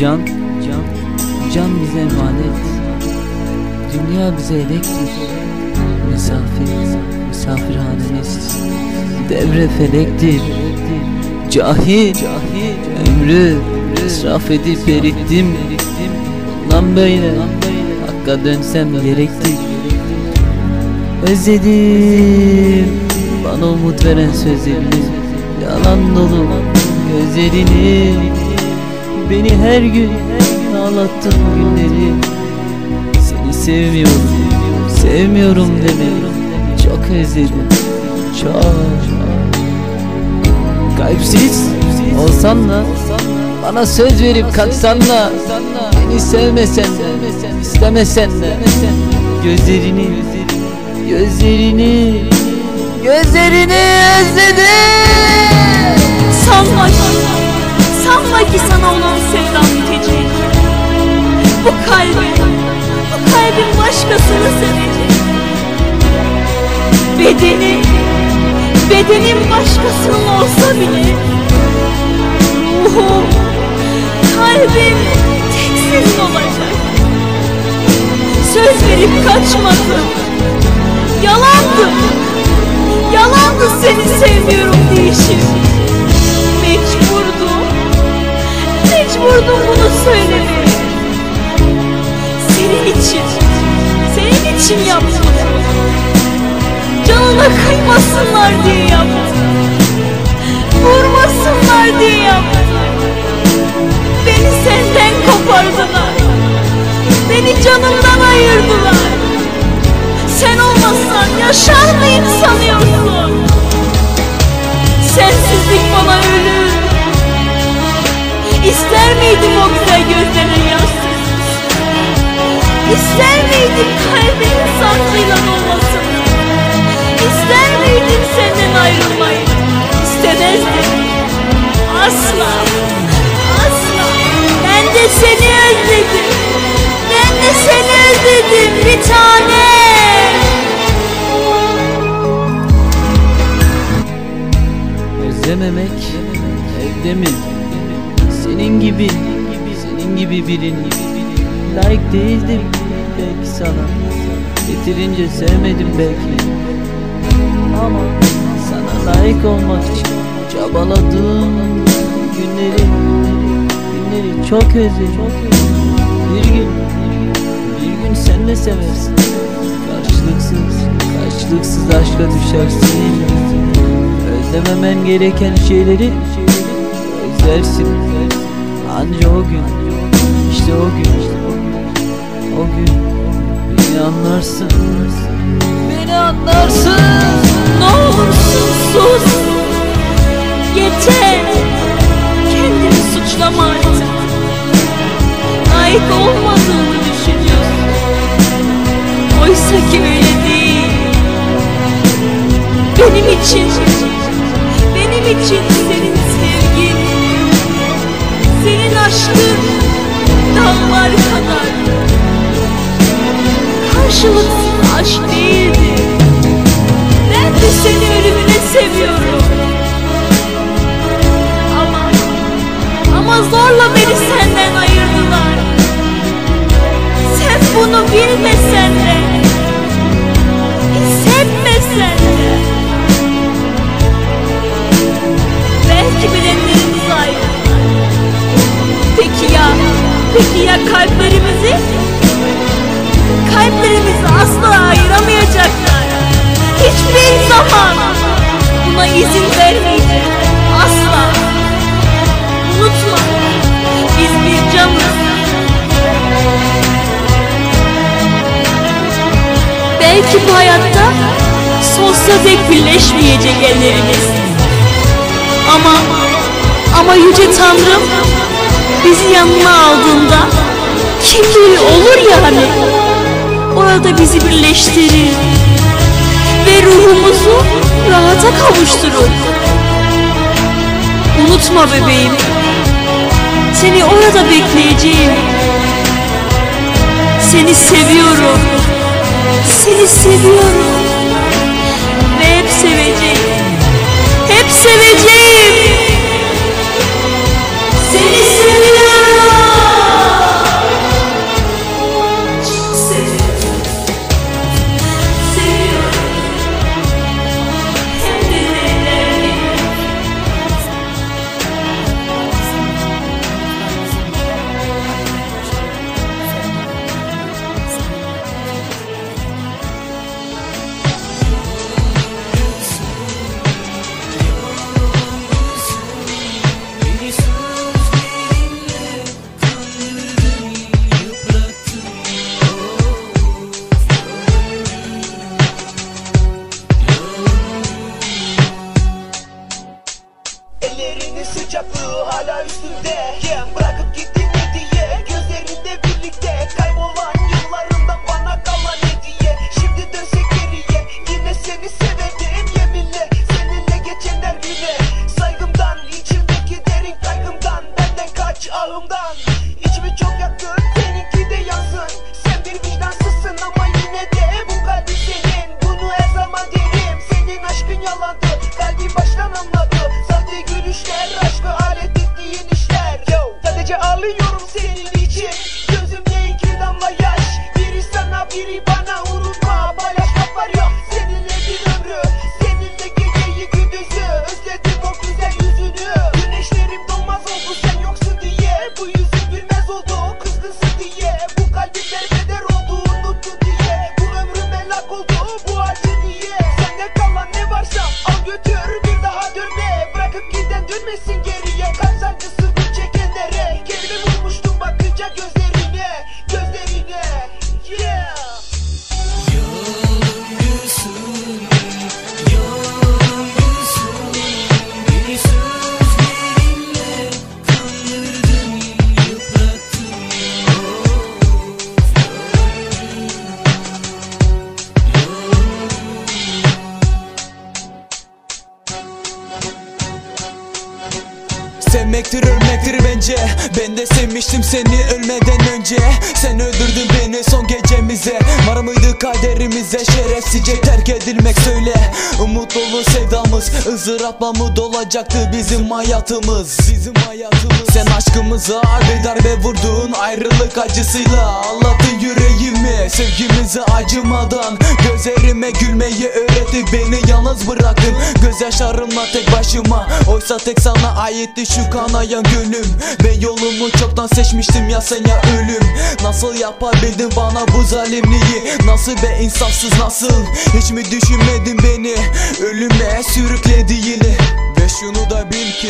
Can, can, can bize emanet. Dünya bize elektir. Misafir, misafirhanemiz Devre felektir. Cahil, cahil ömrü israf edip erittim. Lan böyle, hakka dönsem gerektir. Özledim bana umut veren sözlerini Yalan dolu gözlerini Beni her gün ağlattın günleri. Seni sevmiyorum, sevmiyorum demiyorum Çok özledim, çok. Kalpsiz olsan da Bana söz verip kaçsan da Beni sevmesen de, istemesen de Gözlerini, gözlerini Gözlerini özledim. Sanma ki sana olan sevdam bitecek. Bu kalbim, bu kalbim başkasını sevecek. Bedeni, bedenim başkasının olsa bile Ruhum, kalbim tek senin olacak. Söz verip kaçmadım. Yalandı, yalandı seni sevmiyorum diyişim Mecburdum bunu söylemeye Senin için Senin için yaptım. Canına kıymasınlar diye yaptım. Vurmasınlar diye yaptım. Beni senden kopardılar. Beni canımdan ayırdılar. Sen olmazsan yaşar mıyım sanıyorsun? Sensizlik bana ölür İster miydim o güzel gözlerin yaşsız İster miydim kalbinin sancıyla dolmasını İster miydim senden ayrılmayı? İstemezdim. Asla Asla. Ben de seni özledim birini Layık değildim belki sana. Yeterince sevmedim belki. Ama sana layık olmak için Çabaladım günleri Günleri çok özledim. Bir gün, bir gün sen de seversin. Karşılıksız, karşılıksız aşka düşersin. Özlememen gereken şeyleri özlersin. Anca o gün işte o gün. O gün beni anlarsın. Beni anlarsın. Ne olursun sus. Yeter. Kendini suçlama artık. Layık olmadığını düşünüyorsun. Oysa ki öyle değil. Benim için. Benim için senin sevgin. Senin aşkın Dağlar kadar. Karşılıksız aşk değildi. Ben de seni ölümüne seviyorum. Ama Ama zorla beni senden ayırdılar. Sen bunu bilmesen Peki ya kalplerimizi Kalplerimizi asla ayıramayacaklar Hiçbir zaman buna izin vermeyeceğim. Asla. Unutma. Biz bir canız. Belki bu hayatta sonsuza dek birleşmeyecek ellerimiz. Ama ama yüce Tanrım bizi yanına aldığında kim olur yani. Orada bizi birleştirir ve ruhumuzu rahata kavuşturur. Unutma bebeğim, seni orada bekleyeceğim. Seni seviyorum, seni seviyorum Sevmektir ölmektir bence. Ben de sevmiştim seni ölmeden önce. Sen öldürdün beni son gecemize. Var mıydı kaderimize? Şerefsizce terk edilmek söyle. Umut dolu sevdamız ızdırapla mı dolacaktı bizim hayatımız? Bizim hayatımız. Sen aşkımıza bir darbe vurdun ayrılık acısıyla. Ağlattın yüreğimi sevgimizi acımadan. Gözlerime gülmeyi öğretti beni yalnız bıraktın. Gözyaşlarımla tek başıma. Oysa tek sana aitti şu kanayan gönlüm Ben yolumu çoktan seçmiştim ya sen ya ölüm. Nasıl yapabildin bana bu zalimliği? Nasıl be insafsız nasıl? Hiç mi düşünmedin beni? Ölüme sürüklediğini Ve şunu da bil ki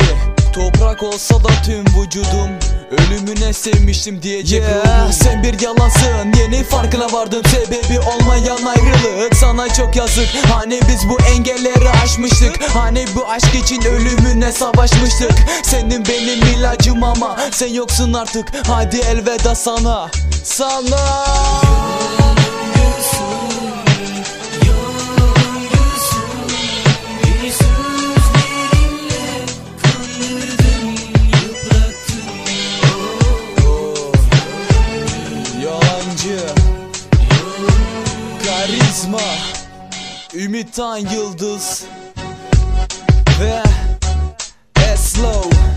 Toprak olsa da tüm vücudum Ölümüne sevmiştim diyecek ruhum Sen bir yalansın yeni farkına vardım Sebebi olmayan ayrılık Sana çok yazık. Hani biz bu engelleri aşmıştık? Hani bu aşk için ölümüne savaşmıştık? Senin benim ilacım ama Sen yoksun artık. Hadi elveda sana. Sana Sultan Yıldız Ve Eslow.